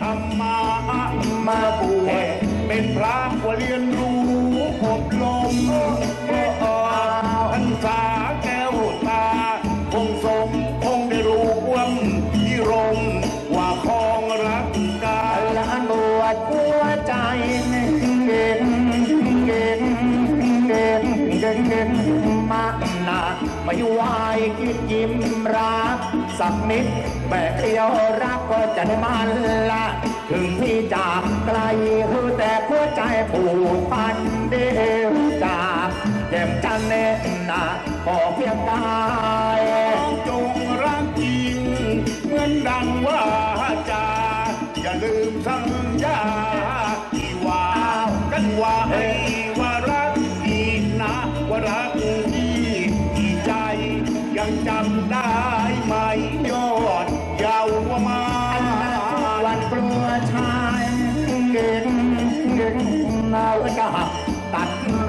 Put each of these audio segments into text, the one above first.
ธรรมะมาบวชเป็นพระว่าเรียนรู้อบรมเมื่อออกพรรษาแก้วตา คงทรงคงได้รู้ว่าพิรมว่าคองรักกาละบวชหัวใจเก่งเก่งเก่งเก่งเก่งมากนาไม่ไหวคิดยิ้มรักสักนิด แม่เดียวรักก็จะได้มันละ ถึงที่จากไกลคือแต่หัวใจผูกพันเดียวจากแก้มจันเน่นาขอเพียงกายจงรักจริง เหมือนดังว่าจาอย่าลืมสัญญาที่ว่ากันว่าให้ว่า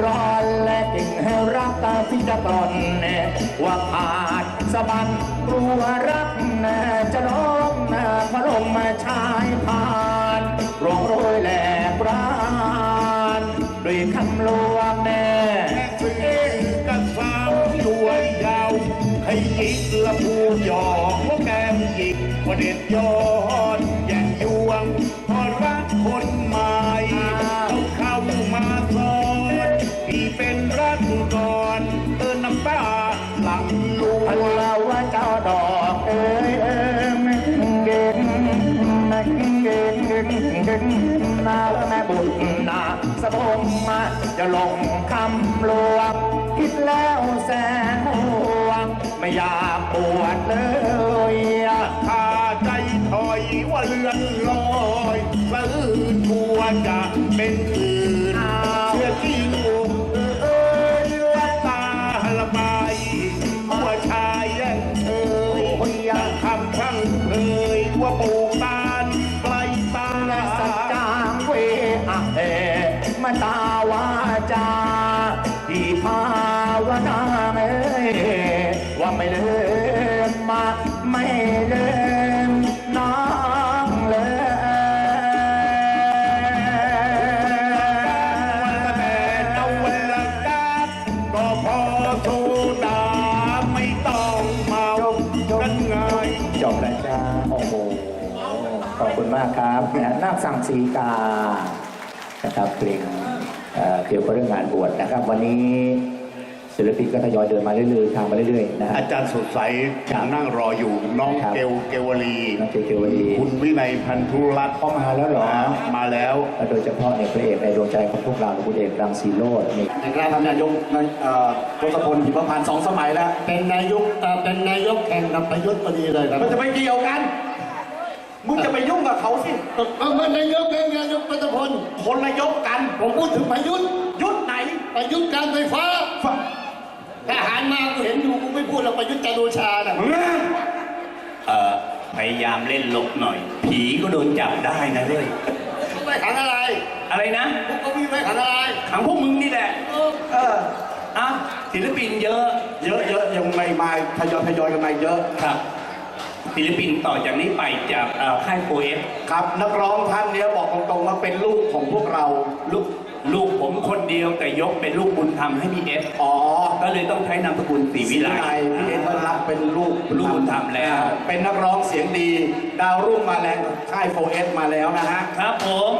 ร้อนและกิ่งให้รักตาที่จะตอนแน่ว่าพา ตาหลังลวพันงลาว่าเจ้าดอกเอ้ยเอ้ยแม่เก่งแม่เก่งเก่งเก่งนาแม่บุญนาสะพงมาจะลงคำลวงคิดแล้วแสนห่วงไม่อยากปวดเลยถ้าใจถอยว่าเลือนลอยสะอื้นทัวจะเป็น ลืมมาไม่ลืมน้องเลยวันละแม่เอาวันละกาดก็พอโซดาไม่ต้องเมากันไงจบแล้วจ้าโอ้โหขอบคุณมากครับนะนาคสั่งสีกานะครับเพลงเกี่ยวกับเรื่องงานบวชนะครับ วันนี้ ศิลปินก็ทยอยเดินมาเรื่อยๆทางมาเรื่อยๆนะฮะ อาจารย์สดใสยังนั่งรออยู่น้องครับเกลเกวลีน้องเกลเกวลี คุณวินัยพันธุรัตน์เข้ามาแล้วเหรอ มาแล้ว และโดยเฉพาะเนี่ยพระเอกในดวงใจของพวกเราคุณเอกรังสีโรจน์นี่ นะครับท่านนายกนายเอ่อทศพลหิมพานต์สองสมัยแล้ว เป็นนายกเอ่อเป็นนายกแข่งกับประยุทธ์พอดีเลยครับ มันจะไปเกี่ยวกัน มึงจะไปยุ่งกับเขาสิ เอามานายกเองนายกปัตพลคนละยกกัน ผมพูดถึงประยุทธ์ยุดไหน ประยุทธ์การไฟฟ้า ทหารมากูเห็นอยู่กูไม่พูดหรอกประยุทธ์จันทร์โอชาน่ะเอ่อพยายามเล่นหลบหน่อย ผีก็โดนจับได้นะเว้ยมึงไม่ขังอะไรอะไรนะพวกเขามีไม่ขังอะไรขังพวกมึงนี่แหละ เอออะศิลปินเยอะ เยอะเยอะยังไม่มาทยอยทยอยกันมาเยอะครับศิลปินต่อจากนี้ไปจากเอ่อค่ายโฟเอฟครับ นักร้องท่านเนี้ยบอกตรงๆว่าเป็นลูกของพวกเราลูกลูกผมคนเดียวแต่ยกเป็นลูกบุญธรรมให้พี่เอฟอ๋อ ก็เลยต้องใช้นามสกุลศรีวิไลพี่เอ็นก็รับเป็นลูกลูกบุญธรรมแล้ว เป็นนักร้องเสียงดี ดาวรุ่งมาแรงค่ายโฟเอสมาแล้วนะฮะ ครับผม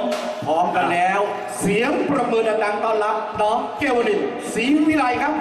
พร้อมกันแล้ว เสียงประมือดังๆต้อนรับน้องเกวลินศรีวิไลครับ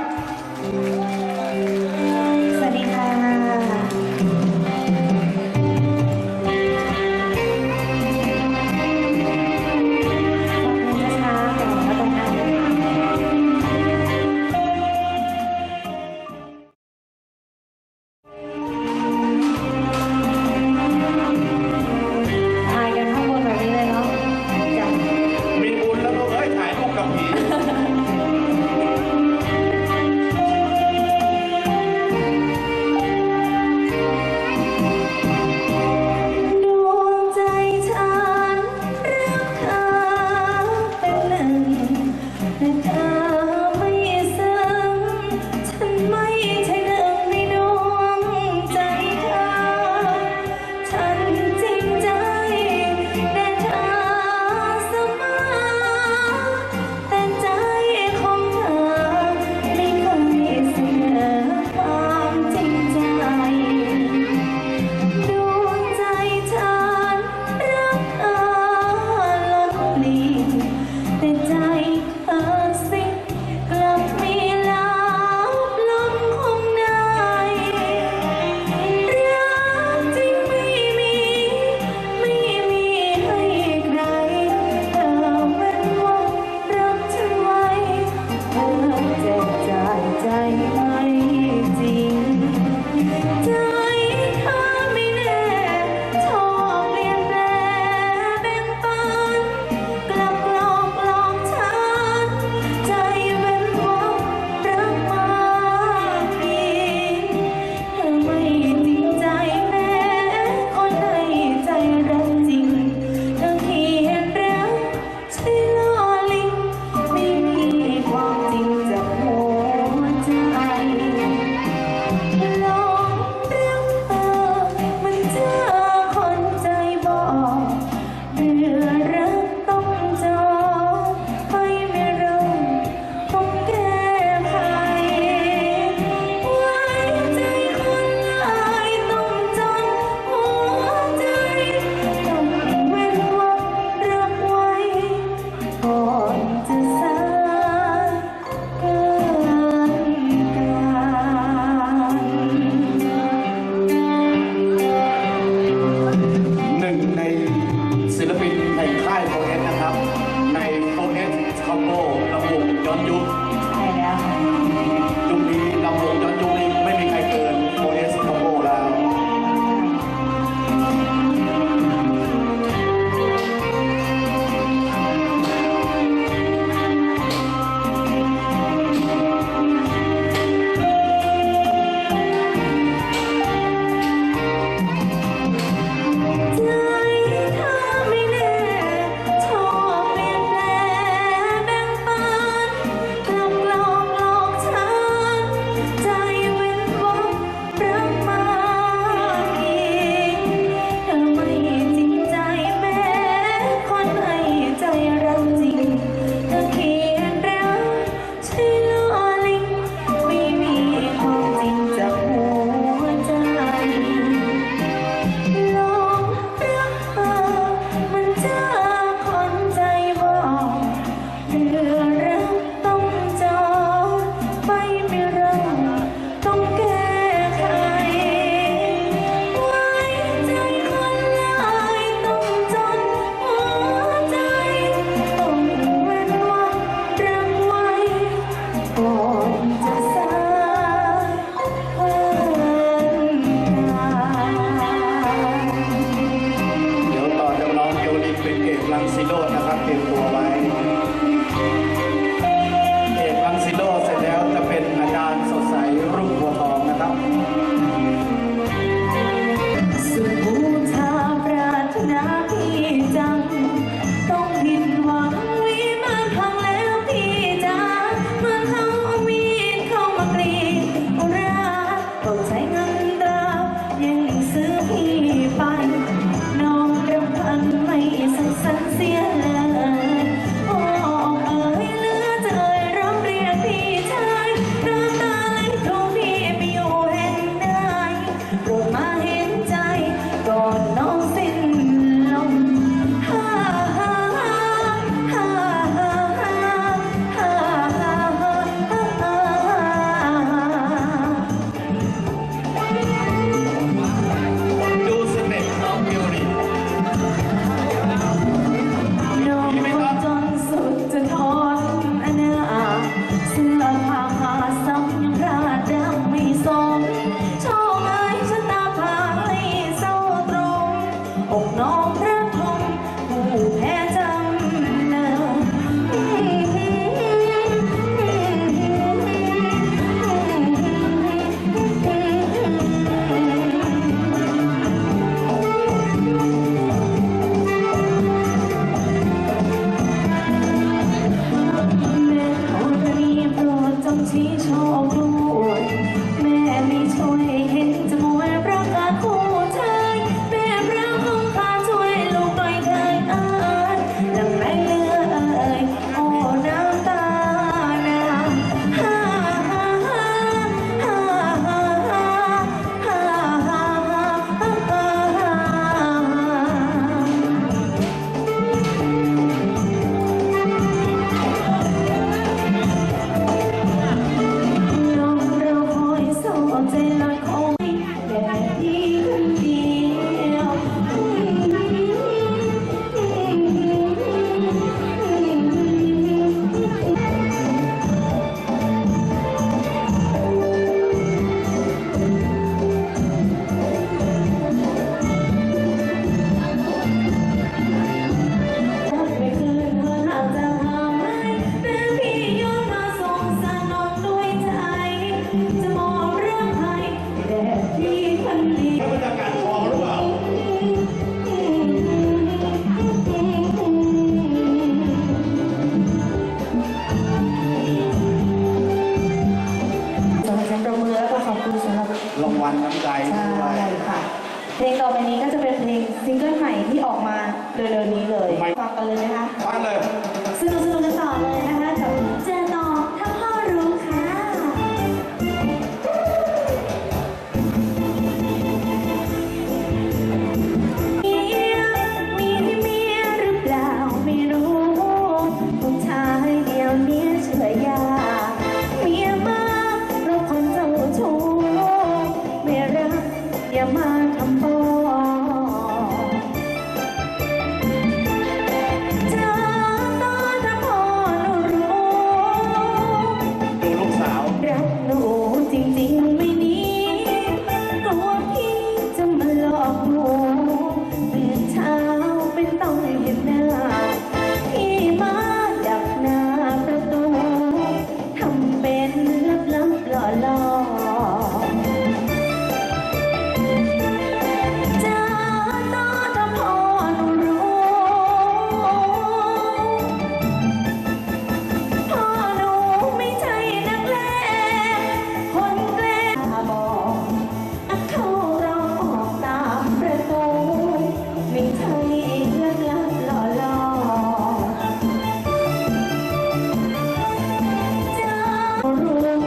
รู้